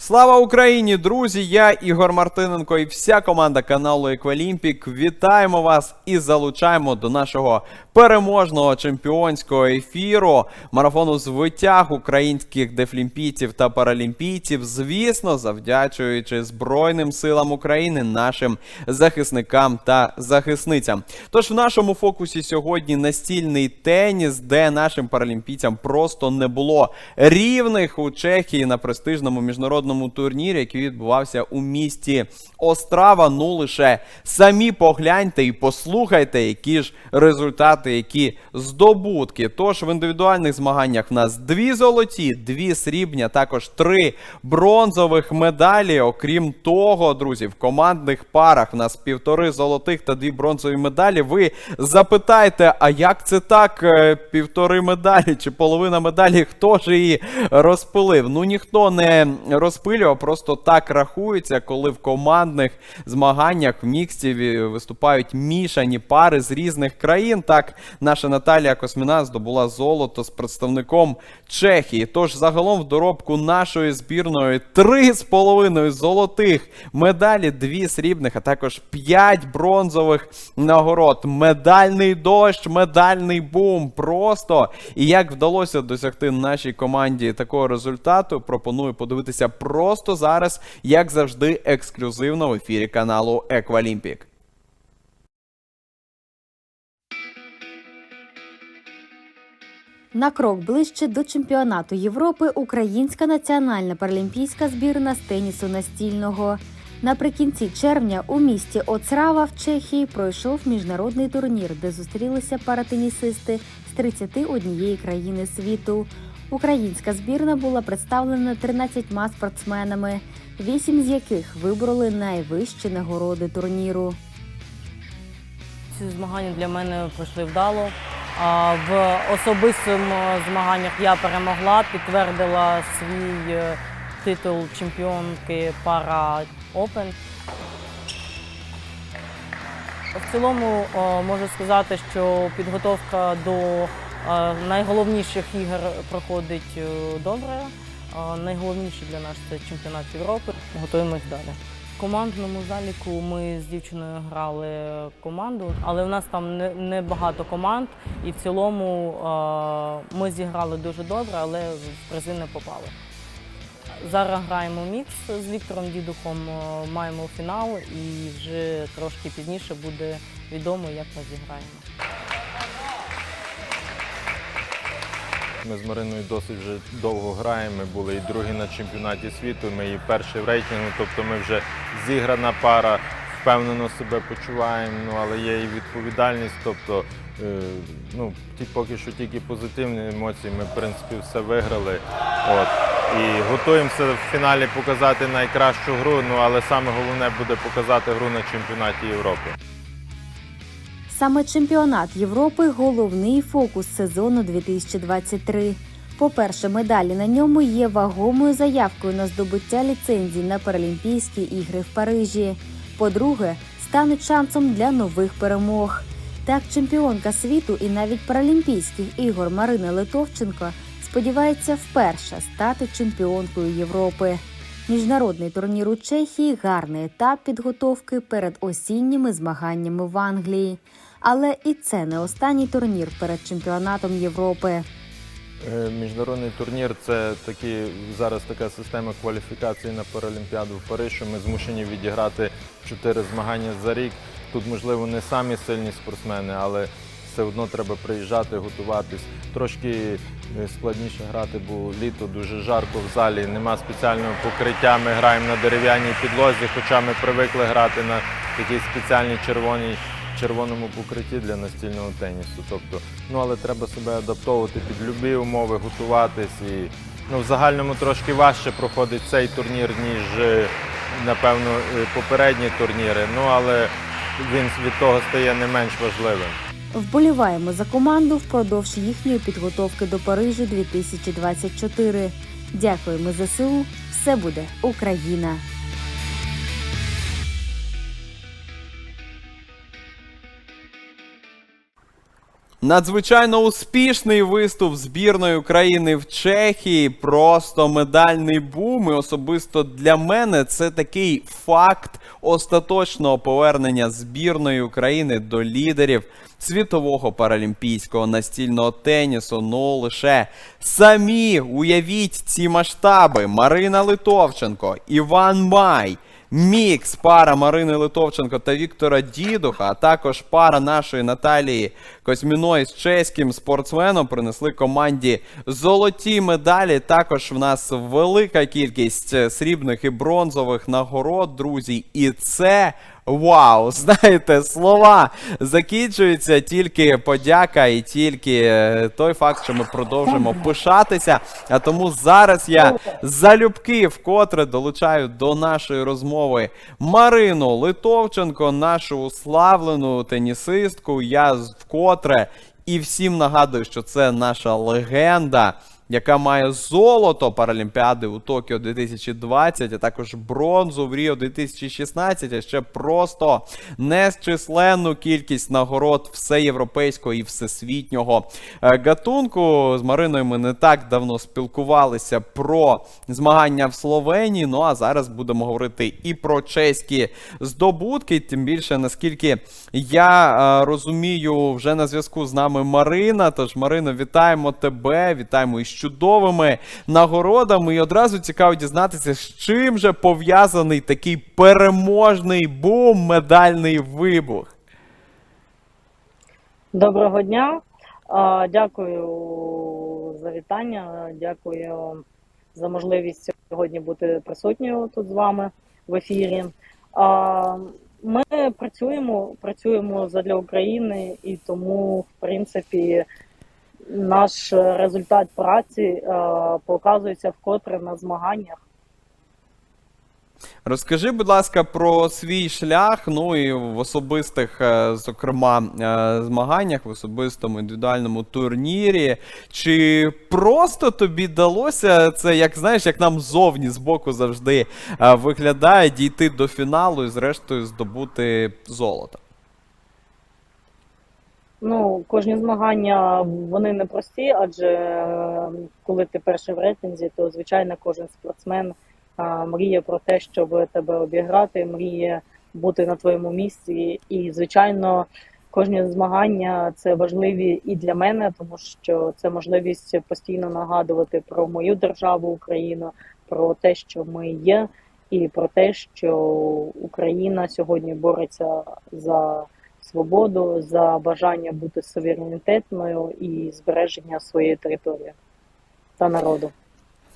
Слава Україні, друзі! Я Ігор Мартиненко і вся команда каналу Еквалімпік. Вітаємо вас і залучаємо до нашого переможного чемпіонського ефіру марафону з витяг українських дефлімпійців та паралімпійців. Звісно, завдячуючи Збройним силам України, нашим захисникам та захисницям. Тож в нашому фокусі сьогодні настільний теніс, де нашим паралімпійцям просто не було рівних у Чехії на престижному міжнародному турнірі, який відбувався у місті Острава. Ну лише самі погляньте і послухайте, які ж результати, які здобутки. Тож в індивідуальних змаганнях в нас дві золоті, дві срібні, також три бронзових медалі. Окрім того, друзі, в командних парах в нас півтори золотих та дві бронзові медалі. Ви запитайте, а як це так? е, Півтори медалі чи половина медалі? Хто ж її розпилив? Ну ніхто не розпилював, просто так рахується, коли в командних змаганнях в міксті виступають мішані пари з різних країн. Так, наша Наталія Косміна здобула золото з представником Чехії. Тож загалом в доробку нашої збірної три з половиною золотих медалі, дві срібних, а також п'ять бронзових нагород. Медальний дощ, медальний бум. Просто і як вдалося досягти нашій команді такого результату, пропоную подивитися просто зараз, як завжди, ексклюзивно в ефірі каналу Еквалімпік. На крок ближче до чемпіонату Європи українська національна паралімпійська збірна з тенісу настільного. Наприкінці червня у місті Оцрава в Чехії пройшов міжнародний турнір, де зустрілися паратенісисти з 31 країни світу. Українська збірна була представлена 13 спортсменами, 8 з яких вибороли найвищі нагороди турніру. Ці змагання для мене пройшли вдало. В особистих змаганнях я перемогла, підтвердила свій е, титул чемпіонки пара Open. В цілому можу сказати, що підготовка до е, найголовніших ігор проходить е, добре. Е, Найголовніше для нас це чемпіонат Європи. Готуємось далі. В командному заліку ми з дівчиною грали команду, але в нас там не, багато команд, і в цілому ми зіграли дуже добре, але в призи не попали. Зараз граємо мікс з Віктором Дідухом, маємо фінал, і вже трошки пізніше буде відомо, як ми зіграємо. Ми з Мариною досить вже довго граємо. Ми були і другі на чемпіонаті світу. Ми і перші в рейтингу. Тобто ми вже зіграна пара, впевнено себе почуваємо. Ну але є і відповідальність. Тобто, е, ну ті поки що тільки позитивні емоції. Ми в принципі все виграли. От. І готуємося в фіналі показати найкращу гру. Ну але саме головне буде показати гру на чемпіонаті Європи. Саме чемпіонат Європи головний фокус сезону 2023. По-перше, медалі на ньому є вагомою заявкою на здобуття ліцензій на Паралімпійські ігри в Парижі. По-друге, стануть шансом для нових перемог. Так, чемпіонка світу і навіть Паралімпійських ігор Марина Литовченко сподівається вперше стати чемпіонкою Європи. Міжнародний турнір у Чехії гарний етап підготовки перед осінніми змаганнями в Англії. Але і це не останній турнір перед чемпіонатом Європи. Е, Міжнародний турнір це такі зараз така система кваліфікації на Паралімпіаду в Париж, ми змушені відіграти чотири змагання за рік. Тут, можливо, не самі сильні спортсмени, але все одно треба приїжджати, готуватись. Трошки е, складніше грати, бо літо дуже жарко в залі, нема спеціального покриття. Ми граємо на дерев'яній підлозі, хоча ми привикли грати на такій спеціальній червоній червоному покритті для настільного тенісу. Тобто, ну але треба себе адаптовувати під любі умови, готуватись і ну, в загальному трошки важче проходить цей турнір, ніж е, напевно е, попередні турніри. Ну але він від того стає не менш важливим. Вболіваємо за команду впродовж їхньої підготовки до Парижу 2024. Дякуємо ЗСУ. Все буде Україна! Надзвичайно успішний виступ збірної України в Чехії. Просто медальний бум. І особисто для мене це такий факт остаточного повернення збірної України до лідерів світового паралімпійського настільного тенісу. Ну лише самі уявіть ці масштаби. Марина Литовченко, Іван Май. Мікс пара Марини Литовченко та Віктора Дідуха, а також пара нашої Наталії Козьміної з чеським спортсменом принесли команді золоті медалі. Також в нас велика кількість срібних і бронзових нагород, друзі. І це вау! Знаєте, слова закінчуються тільки подяка і тільки е, той факт, що ми продовжимо пишатися. А тому зараз я залюбки вкотре долучаю до нашої розмови Марину Литовченко, нашу уславлену тенісистку. Я вкотре і всім нагадую, що це наша легенда. Яка має золото Паралімпіади у Токіо 2020, а також бронзу в Ріо 2016, а ще просто незчисленну кількість нагород всеєвропейського і всесвітнього е, гатунку. З Мариною ми не так давно спілкувалися про змагання в Словенії. Ну а зараз будемо говорити і про чеські здобутки. Тим більше, наскільки я е, розумію, вже на зв'язку з нами Марина. Тож, Марино, вітаємо тебе, вітаємо із чудовими нагородами. І одразу цікаво дізнатися, з чим же пов'язаний такий переможний бум, медальний вибух. Доброго дня. Дякую за вітання. Дякую за можливість сьогодні бути присутньою тут з вами в ефірі. Ми працюємо, працюємо задля України, і тому, в принципі, наш результат праці е, показується вкотре на змаганнях. Розкажи, будь ласка, про свій шлях, ну і в особистих, е, зокрема, е, змаганнях, в особистому індивідуальному турнірі. Чи просто тобі далося це, як знаєш, як нам зовні збоку завжди е, виглядає дійти до фіналу і зрештою здобути золото? Ну, кожні змагання вони непрості, адже е, коли ти перший в рейтинзі, то звичайно кожен спортсмен е, мріє про те, щоб тебе обіграти, мріє бути на твоєму місці. І, звичайно, кожні змагання це важливі і для мене, тому що це можливість постійно нагадувати про мою державу Україну, про те, що ми є, і про те, що Україна сьогодні бореться за свободу, за бажання бути суверенітетною і збереження своєї території та народу.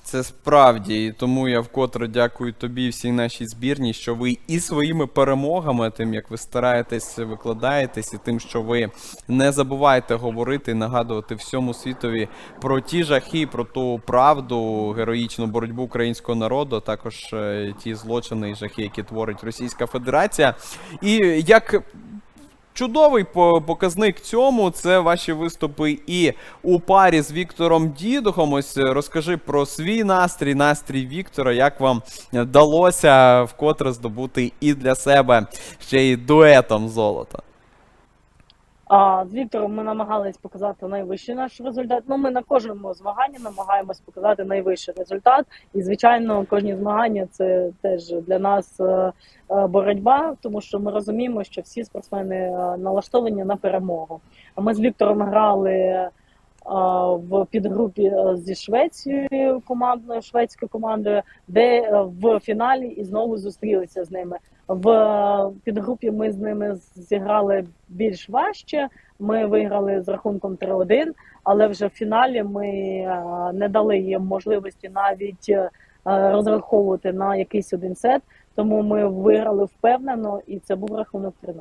Це справді, і тому я вкотре дякую тобі всій нашій збірній, що ви і своїми перемогами, тим як ви стараєтесь, викладаєтесь, і тим, що ви не забуваєте говорити і нагадувати всьому світові про ті жахи, про ту правду, героїчну боротьбу українського народу, також е, ті злочини і жахи, які творить Російська Федерація. І як Чудовий показник цьому це ваші виступи і у парі з Віктором Дідухом. Ось е, розкажи про свій настрій, настрій Віктора, як вам вдалося вкотре здобути і для себе ще й дуетом золото. А з Віктором ми намагались показати найвищий наш результат. Ну, ми на кожному змаганні намагаємось показати найвищий результат. І, звичайно, кожні змагання це теж для нас е, е, боротьба, тому що ми розуміємо, що всі спортсмени е, налаштовані на перемогу. А ми з Віктором грали в підгрупі зі Швецією командною, шведською командою, де в фіналі і знову зустрілися з ними. В е, підгрупі ми з ними зіграли більш важче. Ми виграли з рахунком 3-1, але вже в фіналі ми е, не дали їм можливості навіть е, розраховувати на якийсь один сет. Тому ми виграли впевнено, і це був рахунок 3-0.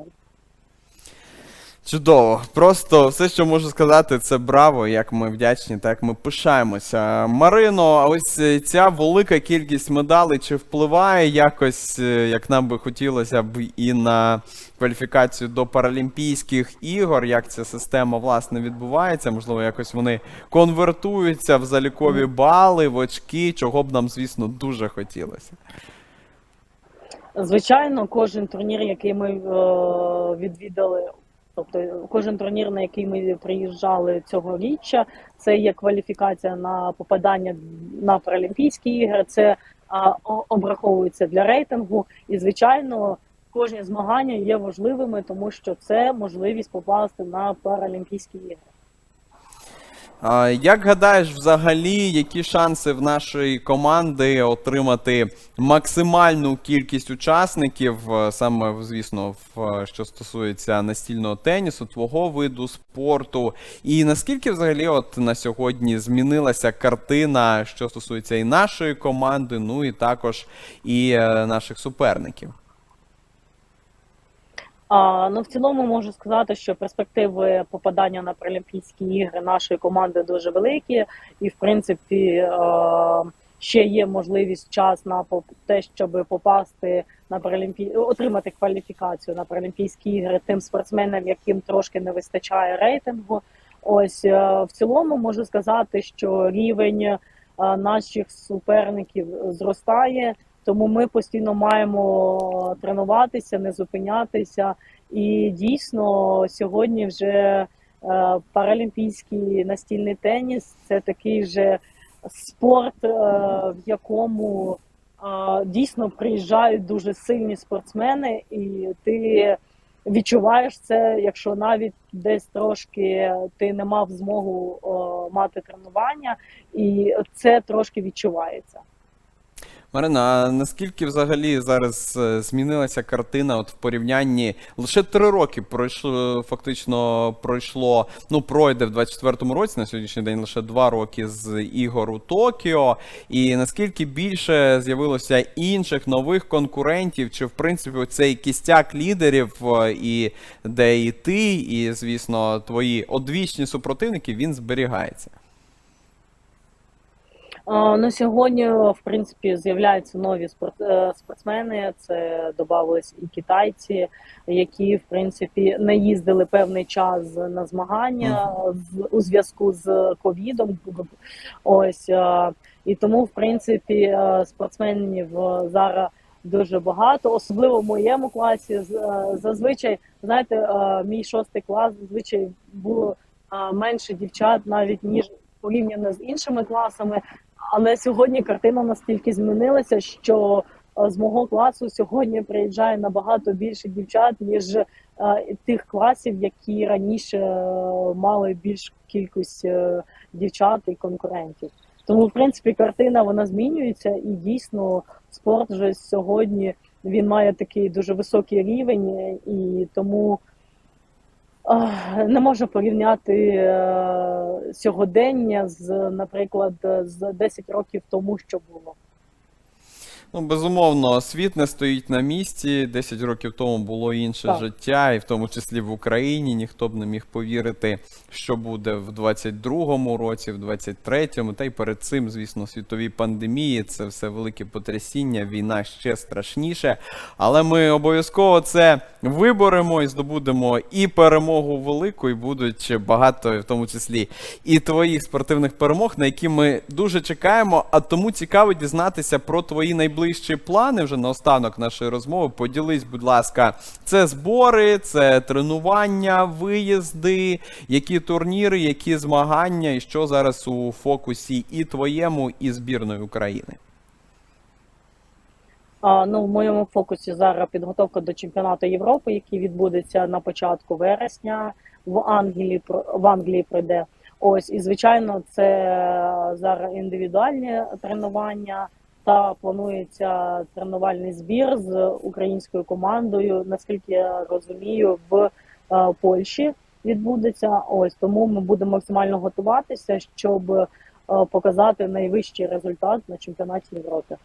Чудово. Просто все, що можу сказати, це браво, як ми вдячні, так ми пишаємося. Марино, а ось е, ця велика кількість медалей чи впливає якось, е, як нам би хотілося б, і на кваліфікацію до Паралімпійських ігор, як ця система власне відбувається? Можливо, якось вони конвертуються в залікові бали, в очки, чого б нам, звісно, дуже хотілося. Звичайно, кожен турнір, який ми е, відвідали Тобто кожен турнір, на який ми приїжджали цьогоріччя, це є кваліфікація на попадання на Паралімпійські ігри, це а, обраховується для рейтингу. І, звичайно, кожні змагання є важливими, тому що це можливість попасти на Паралімпійські ігри. Як гадаєш, взагалі, які шанси в нашої команди отримати максимальну кількість учасників, е, саме звісно, в е, що стосується настільного тенісу, твого виду спорту? І наскільки взагалі от на сьогодні змінилася картина, що стосується і нашої команди, ну і також і е, наших суперників? А, ну, в цілому можу сказати, що перспективи попадання на Паралімпійські ігри нашої команди дуже великі, і в принципі е, ще є можливість час на те, щоб попасти на Паралімпі... отримати кваліфікацію на Паралімпійські ігри тим спортсменам, яким трошки не вистачає рейтингу. Ось в цілому можу сказати, що рівень наших суперників зростає. Тому ми постійно маємо тренуватися, не зупинятися. І дійсно сьогодні вже е, паралімпійський настільний теніс це такий же спорт, е, в якому е, дійсно приїжджають дуже сильні спортсмени, і ти відчуваєш це, якщо навіть десь трошки ти не мав змогу мати тренування, і це трошки відчувається. Марина, а наскільки взагалі зараз е, змінилася картина от в порівнянні лише три роки пройшло, фактично пройшло, ну пройде в 24-му році, на сьогоднішній день лише два роки з ігор у Токіо. І наскільки більше з'явилося інших нових конкурентів, чи в принципі цей кістяк лідерів, е, і де і ти, і звісно, твої одвічні супротивники, він зберігається. А, На сьогодні, в принципі, з'являються нові е, спортсмени. Це додавались і китайці, які в принципі не їздили певний час на змагання у зв'язку з ковідом. Ось е, і тому, в принципі, е, спортсменів е, зараз дуже багато, особливо в моєму класі. Е, Зазвичай, знаєте, е, мій шостий клас зазвичай було е, менше дівчат, навіть ніж порівняно з іншими класами. Але сьогодні картина настільки змінилася, що е, з мого класу сьогодні приїжджає набагато більше дівчат, ніж е, тих класів, які раніше е, мали більш кількість дівчат і конкурентів. Тому, в принципі, картина вона змінюється, і дійсно спорт вже сьогодні він має такий дуже високий рівень, і тому не можу порівняти е, сьогодення з, наприклад, з 10 років тому, що було. Ну, безумовно, світ не стоїть на місці. 10 років тому було інше Так. життя, і в тому числі в Україні. Ніхто б не міг повірити, що буде в 22-му році, в 23-му, та й перед цим, звісно, світові пандемії. Це все велике потрясіння, війна ще страшніше. Але ми обов'язково це виборемо і здобудемо і перемогу велику, і будуть багато, в тому числі і твоїх спортивних перемог, на які ми дуже чекаємо. А тому цікаво дізнатися про твої найближчі плани вже наостанок нашої розмови. Поділись, будь ласка, це збори, це тренування, виїзди, які турніри, які змагання, і що зараз у фокусі і твоєму, і збірної України. А, ну, в моєму фокусі зараз підготовка до чемпіонату Європи, який відбудеться на початку вересня в Англії. В Англії пройде. Ось і звичайно, це зараз індивідуальні тренування. Та планується тренувальний збір з українською командою. Наскільки я розумію, в е, Польщі відбудеться. Ось тому ми будемо максимально готуватися, щоб е, показати найвищий результат на чемпіонаті Європи.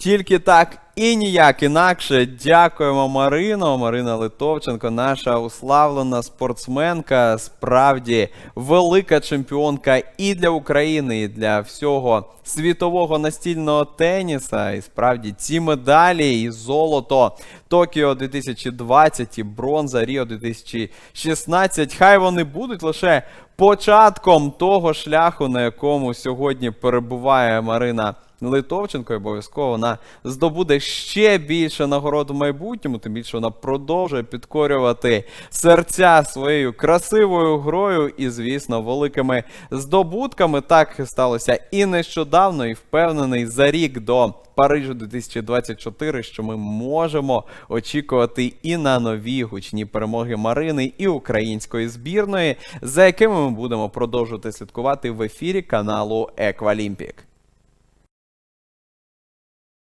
Тільки так і ніяк інакше. Дякуємо Марино. Марина Литовченко, наша уславлена спортсменка, справді велика чемпіонка і для України, і для всього світового настільного теніса. І справді ці медалі і золото Токіо 2020 і бронза Ріо 2016. Хай вони будуть лише початком того шляху, на якому сьогодні перебуває Марина Литовченко, обов'язково вона здобуде ще більше нагород в майбутньому, тим більше вона продовжує підкорювати серця своєю красивою грою і, звісно, великими здобутками. Так сталося і нещодавно, і впевнений за рік до Парижу 2024, що ми можемо очікувати і на нові гучні перемоги Марини і української збірної, за якими ми будемо продовжувати слідкувати в ефірі каналу Еквалімпік.